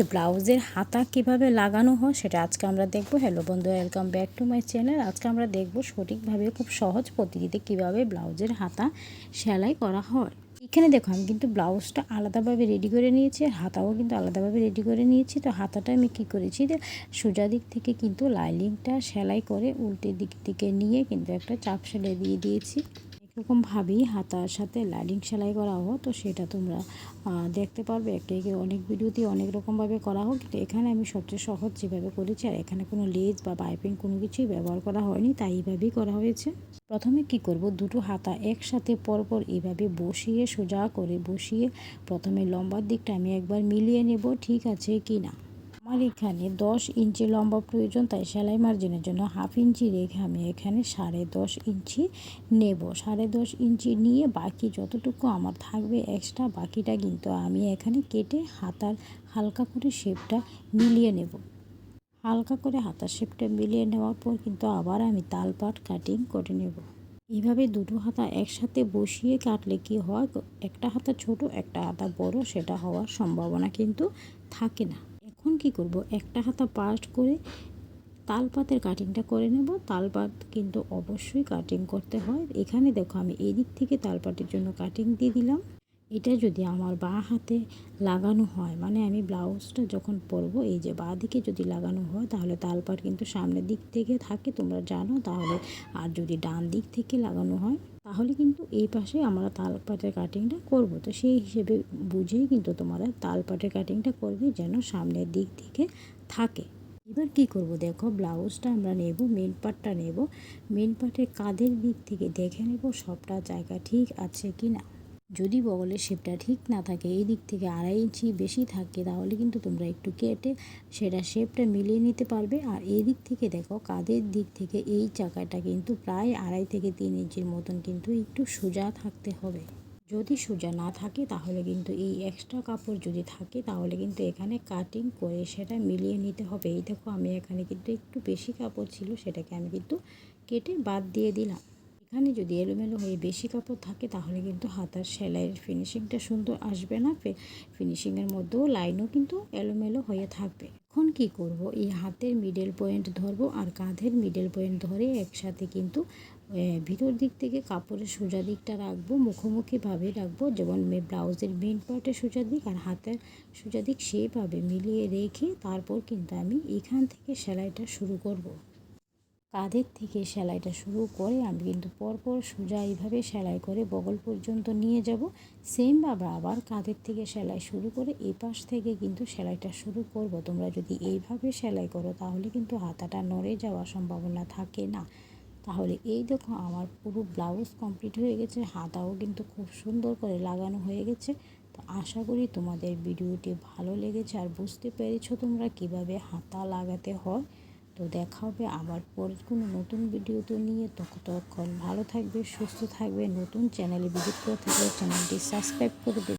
তো ব্লাউজের হাতা কীভাবে লাগানো হয় সেটা আজকে আমরা দেখব। হ্যালো বন্ধু welcome back to my channel আজকে আমরা দেখব সঠিকভাবে, খুব সহজ পদ্ধতিতে কীভাবে ব্লাউজের হাতা সেলাই করা হয়। এখানে দেখো, আমি কিন্তু ব্লাউজটা আলাদাভাবে রেডি করে নিয়েছি আর হাতাও কিন্তু আলাদাভাবে রেডি করে নিয়েছি। তো হাতাটা আমি কি করেছি যে, সোজা দিক থেকে কিন্তু লাইলিংটা সেলাই করে উল্টে দিক থেকে নিয়ে কিন্তু একটা চাপ সেলাই দিয়ে দিয়েছি। এরকমভাবেই হাতার সাথে লাইলিং সেলাই করা হোক, তো সেটা তোমরা দেখতে পারবে। একে একে অনেক ভিডিওতে অনেক রকমভাবে করা হোক, কিন্তু এখানে আমি সবচেয়ে সহজ যেভাবে করেছি, আর এখানে কোনো লেজ বা পাইপিং কোনো কিছুই ব্যবহার করা হয়নি, তাই এইভাবেই করা হয়েছে। প্রথমে কি করব, দুটো হাতা একসাথে পরপর এইভাবে বসিয়ে সোজা করে বসিয়ে প্রথমে লম্বার দিকটা আমি একবার মিলিয়ে নেব, ঠিক আছে কি না আমার এখানে দশ ইঞ্চি লম্বা প্রয়োজন, তাই সেলাই মার্জিনের জন্য হাফ ইঞ্চি রেখে আমি এখানে সাড়ে দশ ইঞ্চি নেব। সাড়ে দশ ইঞ্চি নিয়ে বাকি যতটুকু আমার থাকবে এক্সট্রা বাকিটা কিন্তু আমি এখানে কেটে হাতার হালকা করে শেপটা মিলিয়ে নেব। হালকা করে হাতার শেপটা মিলিয়ে নেওয়ার পর কিন্তু আবার আমি তালপাট কাটিং করে নেব। এইভাবে দুটো হাতা একসাথে বসিয়ে কাটলে কি হয়? একটা হাতা ছোট, একটা হাতা বড়, সেটা হওয়ার সম্ভাবনা কিন্তু থাকে না। এখন কি করব? একটা হাতা পাস্ট করে তালপাতের কাটিংটা করে নেব। তালপাত কিন্তু অবশ্যই কাটিং করতে হয়। এখানে দেখো আমি এই দিক থেকে তালপাতের জন্য কাটিং দিয়ে দিলাম। এটা যদি আমার বাঁ হাতে লাগানো হয় মানে আমি ব্লাউজটা যখন পরবো, এই যে বাঁ দিকে যদি লাগানো হয়, তাহলে তালপাট কিন্তু সামনের দিক থেকে থাকে, তোমরা জানো। তাহলে আর যদি ডান দিক থেকে লাগানো হয়, তাহলে কিন্তু এই পাশে আমরা তালপাটের কাটিংটা করব। তো সেই হিসেবে বুঝেই কিন্তু তোমরা তালপাটের কাটিংটা করবে, যেন সামনের দিক থেকে থাকে। এবার কি করব? দেখো, ব্লাউজটা আমরা নেব মেন পার্টটা নেব। মেন পার্টের কাঁধের দিক থেকে দেখে নেব সবটা জায়গা ঠিক আছে কি না যদি বগলের শেপটা ঠিক না থাকে, এই দিক থেকে আড়াই ইঞ্চি বেশি থাকে, তাহলে কিন্তু তোমরা একটু কেটে সেটা শেপটা মিলিয়ে নিতে পারবে। আর এই দিক থেকে দেখো কাদের দিক থেকে এই চাকাটা কিন্তু প্রায় আড়াই থেকে তিন ইঞ্চির মতন কিন্তু একটু সোজা থাকতে হবে। যদি সোজা না থাকে, তাহলে কিন্তু এই এক্সট্রা কাপড় যদি থাকে, তাহলে কিন্তু এখানে কাটিং করে সেটা মিলিয়ে নিতে হবে। এই দেখো, আমি এখানে কিন্তু একটু বেশি কাপড় ছিল, সেটাকে আমি কিন্তু কেটে বাদ দিয়ে দিলাম। এখানে যদি এলোমেলো হয়ে বেশি কাপড় থাকে, তাহলে কিন্তু হাতার সেলাইয়ের ফিনিশিংটা সুন্দর আসবে না। ফিনিশিংয়ের মধ্যেও লাইনও কিন্তু এলোমেলো হয়ে থাকবে। এখন কি করব? এই হাতের মিডল পয়েন্ট ধরবো আর কাঁধের মিডল পয়েন্ট ধরে একসাথে কিন্তু ভিতর দিক থেকে কাপড়ের সোজা দিকটা রাখব, মুখোমুখিভাবে রাখব। যেমন ব্লাউজের মেন পার্টের সোজা দিক আর হাতের সোজা দিক সেভাবে মিলিয়ে রেখে তারপর কিন্তু আমি এখান থেকে সেলাইটা শুরু করব। কাঁধের থেকে সেলাইটা শুরু করে আমি কিন্তু পরপর সোজা এইভাবে সেলাই করে বগল পর্যন্ত নিয়ে যাব। সেমভাবে আবার কাঁধের থেকে সেলাই শুরু করে এই পাশ থেকে কিন্তু সেলাইটা শুরু করব। তোমরা যদি এইভাবে সেলাই করো তাহলে কিন্তু হাতাটা নড়ে যাওয়ার সম্ভাবনা থাকে না। তাহলে এই দেখো আমার পুরো ব্লাউজ কমপ্লিট হয়ে গেছে, হাতাও কিন্তু খুব সুন্দর করে লাগানো হয়ে গেছে। তো আশা করি তোমাদের ভিডিওটি ভালো লেগেছে আর বুঝতে পেরেছ তোমরা কীভাবে হাতা লাগাতে হয়। তো দেখা হবে আবার পরের কোনো নতুন ভিডিও তো নিয়ে। ততক্ষণ ভালো থাকবে, সুস্থ থাকবে, নতুন চ্যানেলে ভিজিট করে থাকলে চ্যানেলটি সাবস্ক্রাইব করে